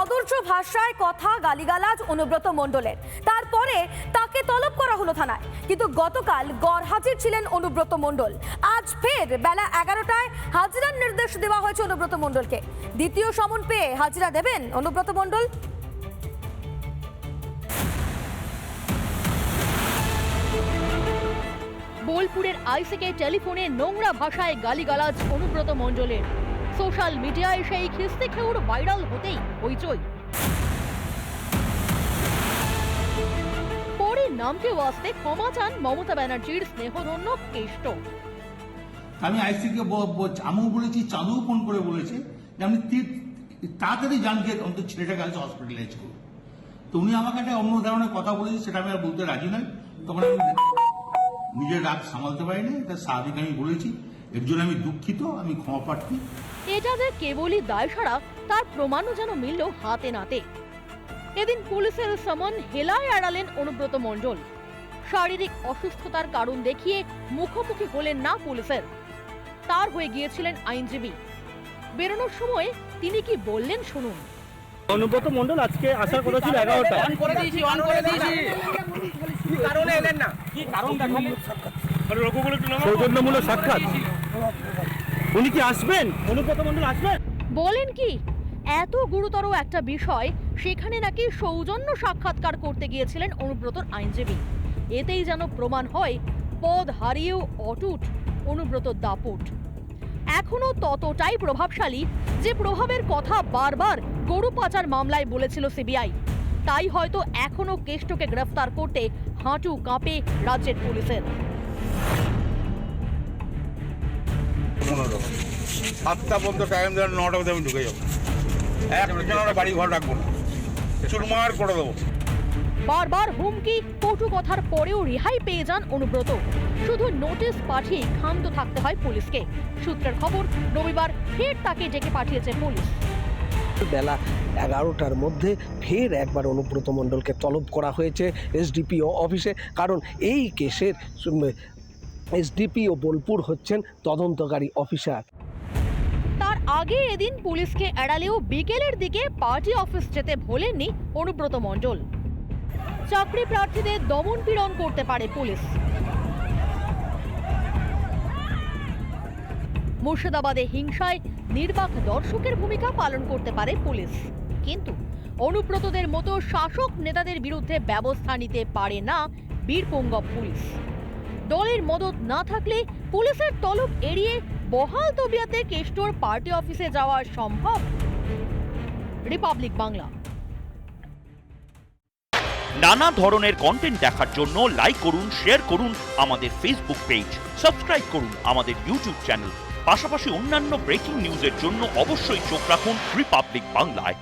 কদর্য ভাষায় কথা গালিগালাজ অনুব্রত মণ্ডলের। তারপরে তাকে তলব করা হলো থানায়। কিন্তু গতকাল গড় হাজির ছিলেন অনুব্রত মণ্ডল। আজ ফের বেলা এগারোটায় হাজিরার নির্দেশ দেওয়া হয়েছে অনুব্রত মণ্ডলকে। দ্বিতীয় সমন পেয়ে হাজিরা দেবেন অনুব্রত মণ্ডল। বোলপুরের আইসিকে টেলিফোনে নোংরা ভাষায় গালিগালাজ অনুব্রত মণ্ডলের। সোশ্যাল মিডিয়ায় সেই খিস্তি খেউর ভাইরাল হতেই হইচই। পরে নামকে ওয়াস্তে ক্ষমা চান মমতা ব্যানার্জির স্নেহধন্য কেষ্ট। আমি আইসিকে আমিও বলেছি চাঁদু ফোন করে বলেছে যে আমি তাড়াতাড়ি গিয়ে, অন্তত ছেলেটাকে আজ হসপিটালাইজ করুন। তো উনি আমাকে একটা অন্য ধরনের কথা বলেছে, সেটা আমি আর বলতে রাজি নই। তখন আমি নিজের রাগ সামালতে পারিনি, এটা স্বাভাবিক আমি বলেছি। এর জন্য আমি দুঃখিত আমি ক্ষমা প্রার্থী। এটা যে কেবলই দায় সারা তার প্রমাণও যেন মিলল হাতে নাতে। এদিন পুলিশের সমন হেলায় এড়ালেন অনুব্রত মণ্ডল। শারীরিক অসুস্থতার কারণ দেখিয়ে মুখোমুখি হলেন না পুলিশের। তার হয়ে গিয়েছিলেন আইনজীবী। বেরোনোর সময় তিনি কি বললেন শুনুন। অনুব্রত মন্ডল আজকে আসার কথা ছিল এগারোটা অন করে দিয়েছি অন করে দিয়েছি। কারণে এলেন না? কি কারণ দেখালেন সৌজন্যমূলক সাক্ষাৎ। উনি কি আসবেন? অনুব্রত মন্ডল আসবেন? বলেন কি? এত গুরুতর একটা বিষয় সেখানে নাকি সৌজন্য সাক্ষাৎকার করতে গিয়েছিলেন অনুব্রতর আইনজীবী। এতেই যেন প্রমাণ হয়, পদ হারিয়েও অটুট অনুব্রত দাপট। এখনও ততটাই প্রভাবশালী যে প্রভাবের কথা বারবার গরু পাচার মামলায় বলেছিল সিবিআই। তাই হয়তো এখনও কেষ্টকে গ্রেফতার করতে হাঁটু কাঁপে রাজ্যের পুলিশের। পনেরো সাতটা পর্যন্ত টাইম দেওয়ার নটা মধ্যে আমি ঢুকে যাব। একটা আমরা বাড়ি ঘর রাখব না। চুরমার করে দেবো। বারবার হুমকি কটু কথার পরেও রেহাই পেয়ে যান অনুব্রত। শুধু নোটিশ পাঠিয়ে ক্ষান্ত থাকতে হয় পুলিশকে। সূত্রের খবর রবিবার ফের তাকে ডেকে পাঠিয়েছে পুলিশ। বেলা এগারোটার মধ্যে ফের একবার অনুব্রত মণ্ডলকে তলব করা হয়েছে এসডিপিও অফিসে। কারণ এই কেসের এসডিপিও বোলপুর হচ্ছেন তদন্তকারী অফিসার। তার আগে এদিন পুলিশকে এড়ালেও বিকেলের দিকে পার্টি অফিস যেতে ভোলেননি অনুব্রত মণ্ডল। চাকরি প্রার্থীদের দমন পীড়ন করতে পারে পুলিশ। মুর্শিদাবাদে হিংসায় নির্বাক দর্শকের ভূমিকা পালন করতে পারে পুলিশ। কিন্তু অনুব্রতদের মতো শাসক নেতাদের বিরুদ্ধে ব্যবস্থা নিতে পারে না বীরপঙ্গব পুলিশ। দলের মদত না থাকলে পুলিশের তলব এড়িয়ে বহাল তবিয়াতে কেষ্টর পার্টি অফিসে যাওয়া সম্ভব? রিপাবলিক বাংলা। নানা ধরনের কন্টেন্ট দেখার জন্য লাইক করুন শেয়ার করুন আমাদের ফেসবুক পেজ সাবস্ক্রাইব করুন আমাদের ইউটিউব চ্যানেল পাশাপাশি অন্যান্য ব্রেকিং নিউজের জন্য অবশ্যই চোখ রাখুন রিপাবলিক বাংলায়